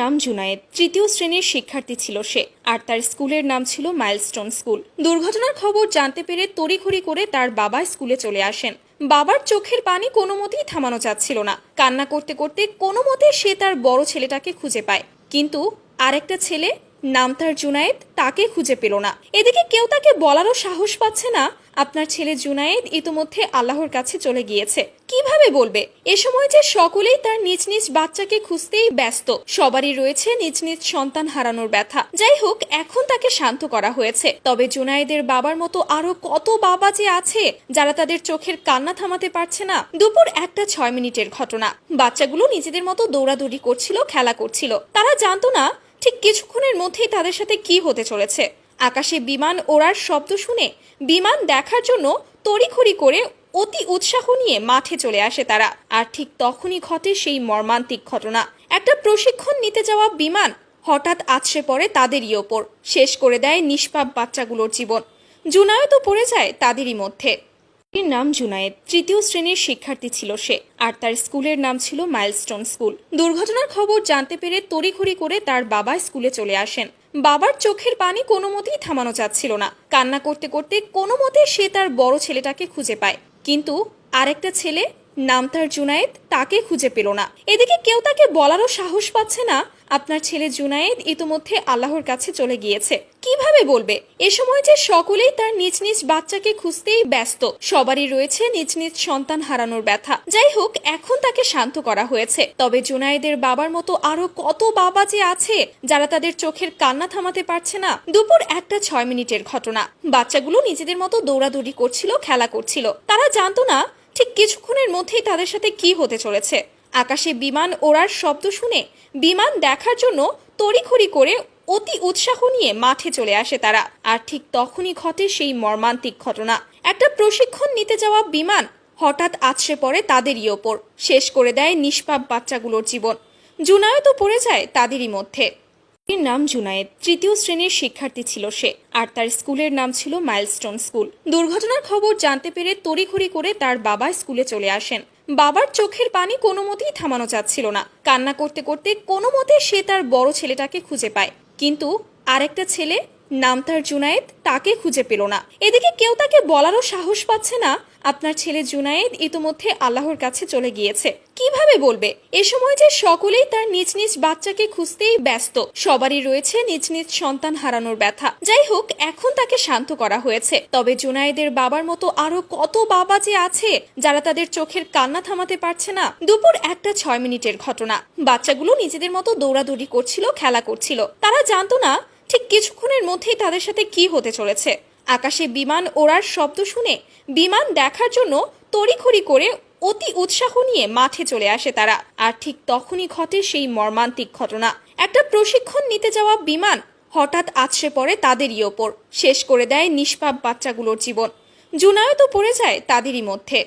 নাম জুনায়েদ। তৃতীয় শ্রেণির শিক্ষার্থী ছিল সে, আর তার স্কুলের নাম ছিল মাইলস্টোন স্কুল। দুর্ঘটনার খবর জানতে পেরে তড়িঘড়ি করে তার বাবা স্কুলে চলে আসেন। বাবার চোখের পানি কোনো মতেই থামানো যাচ্ছিল না। কান্না করতে করতে কোনো মতে সে তার বড় ছেলেটাকে খুঁজে পায়। কিন্তু আরেকটা ছেলে নাম তার জুনায়েদ তাকে খুঁজে পেল না। এদিকে কেউ তাকে বলারও সাহস পাচ্ছে না। আপনার ছেলে জুনায়েদ ইতোমধ্যে আল্লাহর কাছে চলে গিয়েছে। কীভাবে বলবে? এ সময় যে সকলেই তার নিজ নিজ বাচ্চাকে খুঁজতেই ব্যস্ত। সবারই রয়েছে নিজ নিজ সন্তান হারানোর ব্যথা। যাই হোক, এখন তাকে শান্ত করা হয়েছে। তবে জুনায়েদের বাবার মতো আরও কত বাবা যে আছে, যারা তাদের চোখের কান্না থামাতে পারছে না। দুপুর একটা ছয় মিনিটের ঘটনা। বাচ্চাগুলো নিজেদের মতো দৌড়াদৌড়ি করছিল, খেলা করছিল। তারা জানতো না ঠিক কিছুক্ষণের মধ্যেই তাদের সাথে কি হতে চলেছে? আকাশে বিমান ওড়ার শব্দ শুনে বিমান দেখার জন্য তড়িঘড়ি করে অতি উৎসাহ নিয়ে মাঠে চলে আসে তারা। আর ঠিক তখনই ঘটে সেই মর্মান্তিক ঘটনা। একটা প্রশিক্ষণ নিতে যাওয়া বিমান হঠাৎ আছড়ে পড়ে তাদেরই ওপর। শেষ করে দেয় নিষ্পাপ বাচ্চাগুলোর জীবন। জুনায়তও পড়ে যায় তাদেরই মধ্যে। নাম জুনায়েদ। তৃতীয় শ্রেণির শিক্ষার্থী ছিল সে, আর তার স্কুলের নাম ছিল মাইলস্টোন স্কুল। দুর্ঘটনার খবর জানতে পেরে তড়িঘড়ি করে তার বাবা স্কুলে চলে আসেন। বাবার চোখের পানি কোনো মতেই থামানো যাচ্ছিল না। কান্না করতে করতে কোনো মতে সে তার বড় ছেলেটাকে খুঁজে পায়। কিন্তু আরেকটা ছেলে নাম তার জুনায়েদ তাকে খুঁজে পেল না। এদিকে কেউ তাকে বলারও সাহস পাচ্ছে না। আপনার ছেলে জুনায়েদ ইতোমধ্যে আল্লাহর কাছে চলে গিয়েছে। কীভাবে বলবে? এ সময় যে সকলেই তার নিজ নিজ বাচ্চাকে খুঁজতেই ব্যস্ত। সবারই রয়েছে নিজ নিজ সন্তান হারানোর ব্যথা। যাই হোক, এখন তাকে শান্ত করা হয়েছে। তবে জুনায়েদের বাবার মতো আরও কত বাবা যে আছে, যারা তাদের চোখের কান্না থামাতে পারছে না। দুপুর একটা ছয় মিনিটের ঘটনা। বাচ্চাগুলো নিজেদের মতো দৌড়াদৌড়ি করছিল, খেলা করছিল। তারা জানতো না ঠিক কিছুক্ষণের মধ্যেই তাদের সাথে কি হতে চলেছে? আকাশে বিমান ওড়ার শব্দ শুনে বিমান দেখার জন্য তড়িঘড়ি করে অতি উৎসাহ নিয়ে মাঠে চলে আসে তারা। আর ঠিক তখনই ঘটে সেই মর্মান্তিক ঘটনা। একটা প্রশিক্ষণ নিতে যাওয়া বিমান হঠাৎ আছড়ে পড়ে তাদেরই ওপর। শেষ করে দেয় নিষ্পাপ বাচ্চাগুলোর জীবন। জুনায়তও পড়ে যায় তাদেরই মধ্যে। এর নাম জুনায়েদ। তৃতীয় শ্রেণির শিক্ষার্থী ছিল সে, আর তার স্কুলের নাম ছিল মাইলস্টোন স্কুল। দুর্ঘটনার খবর জানতে পেরে তড়িঘড়ি করে তার বাবা স্কুলে চলে আসেন। বাবার চোখের পানি কোনো মতেই থামানো যাচ্ছিল না। কান্না করতে করতে কোনো মতে সে তার বড় ছেলেটাকে খুঁজে পায়। কিন্তু আরেকটা ছেলে, নাম তার জুনায়েদ, তাকে খুঁজে পেল না। এদিকে কেউ তাকে বলারও সাহস পাচ্ছে না আপনার ছেলে জুনায়েদ ইতোমধ্যে আল্লাহর কাছে চলে গিয়েছে। কীভাবে বলবে? এ সময় যে সকলেই তার নিজ নিজ বাচ্চাকে খুঁজতেই ব্যস্ত। সবারই রয়েছে নিজ নিজ সন্তান হারানোর ব্যথা। যাই হোক, এখন তাকে শান্ত করা হয়েছে। তবে জুনায়েদের বাবার মতো আরও কত বাবা যে আছে, যারা তাদের চোখের কান্না থামাতে পারছে না, দুপুর একটা ছয় মিনিটের ঘটনা। বাচ্চাগুলো নিজেদের মতো দৌড়াদৌড়ি করছিল, খেলা করছিল। তারা জানতো না ঠিক কিছুক্ষণের মধ্যেই তাদের সাথে কি হতে চলেছে। আকাশে বিমান ওড়ার শব্দ শুনে বিমান দেখার জন্য তড়িখড়ি করে অতি উৎসাহ নিয়ে মাঠে চলে আসে তারা। আর ঠিক তখনই ঘটে সেই মর্মান্তিক ঘটনা। একটা প্রশিক্ষণ নিতে যাওয়া বিমান হঠাৎ আছড়ে পড়ে তাদেরই ওপর। শেষ করে দেয় নিষ্পাপ বাচ্চাগুলোর জীবন। জুনায়তও পড়ে যায় তাদেরই মধ্যে।